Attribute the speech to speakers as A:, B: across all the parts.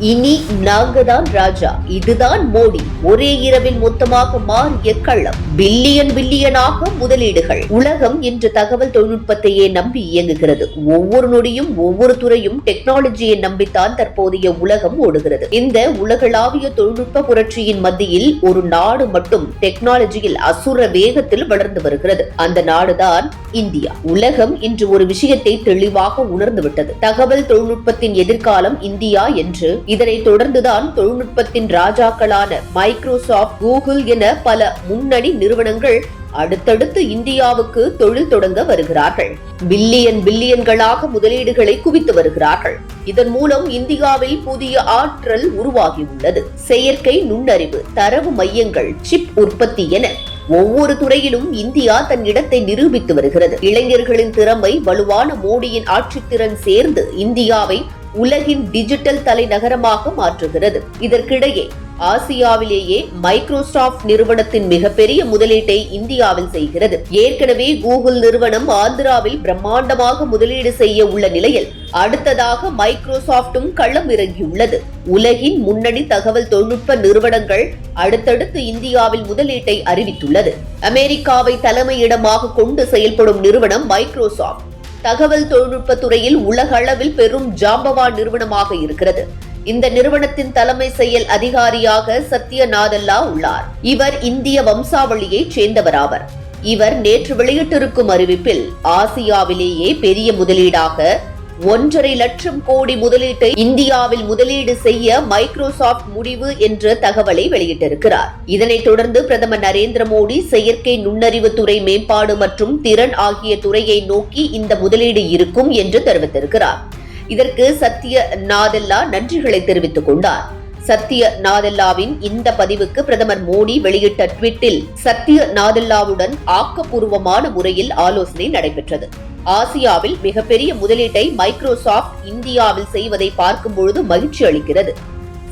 A: இனி நாங்க தான் ராஜா. இதுதான் மோடி. ஒரே இரவில் மொத்தமாக மாறிய கள்ளம். பில்லியன் பில்லியனாக முதலீடுகள். உலகம் இன்று தகவல் தொழில்நுட்பத்தையே நம்பி இயங்குகிறது. ஒவ்வொரு நொடியும் ஒவ்வொரு துறையும் டெக்னாலஜியை நம்பித்தான் தற்போதைய உலகம் ஓடுகிறது. இந்த உலகளாவிய தொழில்நுட்ப புரட்சியின் மத்தியில் ஒரு நாடு மட்டும் டெக்னாலஜியில் அசுர வேகத்தில் வளர்ந்து வருகிறது. அந்த நாடுதான் இந்தியா. உலகம் இன்று ஒரு விஷயத்தை தெளிவாக உணர்ந்துவிட்டது. தகவல் தொழில்நுட்பத்தின் எதிர்காலம் இந்தியா என்று இதனைத் தொடர்ந்துதான் தொழில்நுட்பத்தின் ராஜாக்களான மைக்ரோசாப்ட் கூகுள் என பல முன்னணி நிறுவனங்கள் அடுத்தடுத்து இந்தியாவுக்கு தொழில் தொடங்க வருகிறார்கள். பில்லியன் பில்லியன்களாக முதலீடுகளை குவித்து வருகிறார்கள். இதன் மூலம் இந்தியாவில் புதிய ஆற்றல் உருவாகியுள்ளது. செயற்கை நுண்ணறிவு தரவு மையங்கள் சிப் உற்பத்தி என ஒவ்வொரு துறையிலும் இந்தியா தன் இடத்தை நிரூபித்து வருகிறது. இளைஞர்களின் திறமை வலுவான மோடியின் ஆட்சித்திறன் சேர்ந்து இந்தியாவை உலகின் டிஜிட்டல் தலைநகரமாக மாற்றுகிறது. இதற்கிடையே ஆசியாவிலேயே மைக்ரோசாப்ட் நிறுவனத்தின் மிகப்பெரிய முதலீட்டை இந்தியாவில் செய்கிறது. ஏற்கனவே கூகுள் நிறுவனம் ஆந்திராவில் பிரம்மாண்டமாக முதலீடு செய்ய உள்ள நிலையில் அடுத்ததாக மைக்ரோசாஃப்டும் களம் இறங்கியுள்ளது. உலகின் முன்னணி தகவல் தொழில்நுட்ப நிறுவனங்கள் அடுத்தடுத்து இந்தியாவில் முதலீட்டை அறிவித்துள்ளது. அமெரிக்காவை தலைமையிடமாக கொண்டு செயல்படும் நிறுவனம் மைக்ரோசாஃப்ட். தகவல் தொழில்நுட்ப துறையில் உலக அளவில் பெரும் ஜாம்பவா நிறுவனமாக இருக்கிறது. இந்த நிறுவனத்தின் தலைமை செயல் அதிகாரியாக சத்ய நாதல்லா உள்ளார். இவர் இந்திய வம்சாவளியைச் சேர்ந்தவராவர் இவர் நேற்று வெளியிட்டிருக்கும் அறிவிப்பில் ஆசியாவிலேயே பெரிய முதலீடாக ஒன்றரை லட்சம் கோடி முதலீட்டை இந்தியாவில் முதலீடு செய்ய மைக்ரோசாப்ட் முடிவு என்ற தகவலை வெளியிட்டிருக்கிறார். இதனைத் தொடர்ந்து பிரதமர் நரேந்திர மோடி செயற்கை நுண்ணறிவு துறை மேம்பாடு மற்றும் திறன் ஆகிய துறையை நோக்கி இந்த முதலீடு இருக்கும் என்று தெரிவித்திருக்கிறார். இதற்கு சத்ய நாதெல்லா நன்றிகளை தெரிவித்துக் கொண்டார். சத்ய நாதெல்லாவின் இந்த பதிவுக்கு பிரதமர் மோடி வெளியிட்ட ட்விட்டில் சத்ய நாதெல்லாவுடன் ஆக்கப்பூர்வமான முறையில் ஆலோசனை நடைபெற்றது. ஆசியாவில் மிகப்பெரிய முதலீட்டை மைக்ரோசாப்ட் இந்தியாவில் செய்வதை பார்க்கும் பொழுது மகிழ்ச்சி அளிக்கிறது.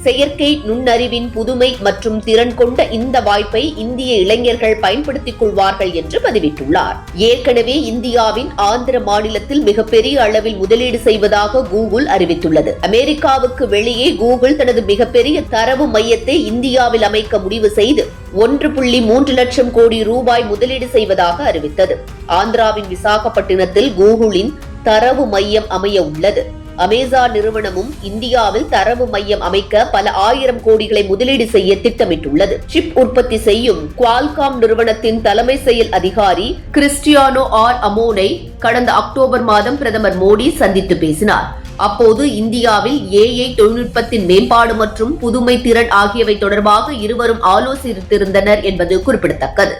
A: செயற்கை நுண்ணறிவின் புதுமை மற்றும் திறன் கொண்ட இந்த வாய்ப்பை இந்திய இளைஞர்கள் பயன்படுத்திக் கொள்வார்கள் என்று பதிவிட்டுள்ளார். ஏற்கனவே இந்தியாவின் ஆந்திர மாநிலத்தில் மிகப்பெரிய அளவில் முதலீடு செய்வதாக கூகுள் அறிவித்துள்ளது. அமெரிக்காவுக்கு வெளியே கூகுள் தனது மிகப்பெரிய தரவு மையத்தை இந்தியாவில் அமைக்க முடிவு செய்து ஒன்று புள்ளி மூன்று லட்சம் கோடி ரூபாய் முதலீடு செய்வதாக அறிவித்தது. ஆந்திராவின் விசாகப்பட்டினத்தில் கூகுளின் தரவு மையம் அமைய உள்ளது. அமேசான் நிறுவனமும் இந்தியாவில் தரவு மையம் அமைக்க பல ஆயிரம் கோடிகளை முதலீடு செய்ய திட்டமிட்டுள்ளது. சிப் உற்பத்தி செய்யும் குவால்காம் நிறுவனத்தின் தலைமை செயல் அதிகாரி கிறிஸ்டியானோ ஆர் அமோனை கடந்த அக்டோபர் மாதம் பிரதமர் மோடி சந்தித்து பேசினார். அப்போது இந்தியாவில் ஏஐ தொழில்நுட்பத்தின் மேம்பாடு மற்றும் புதுமை திறன் ஆகியவை தொடர்பாக இருவரும் ஆலோசித்திருந்தனர் என்பது குறிப்பிடத்தக்கது.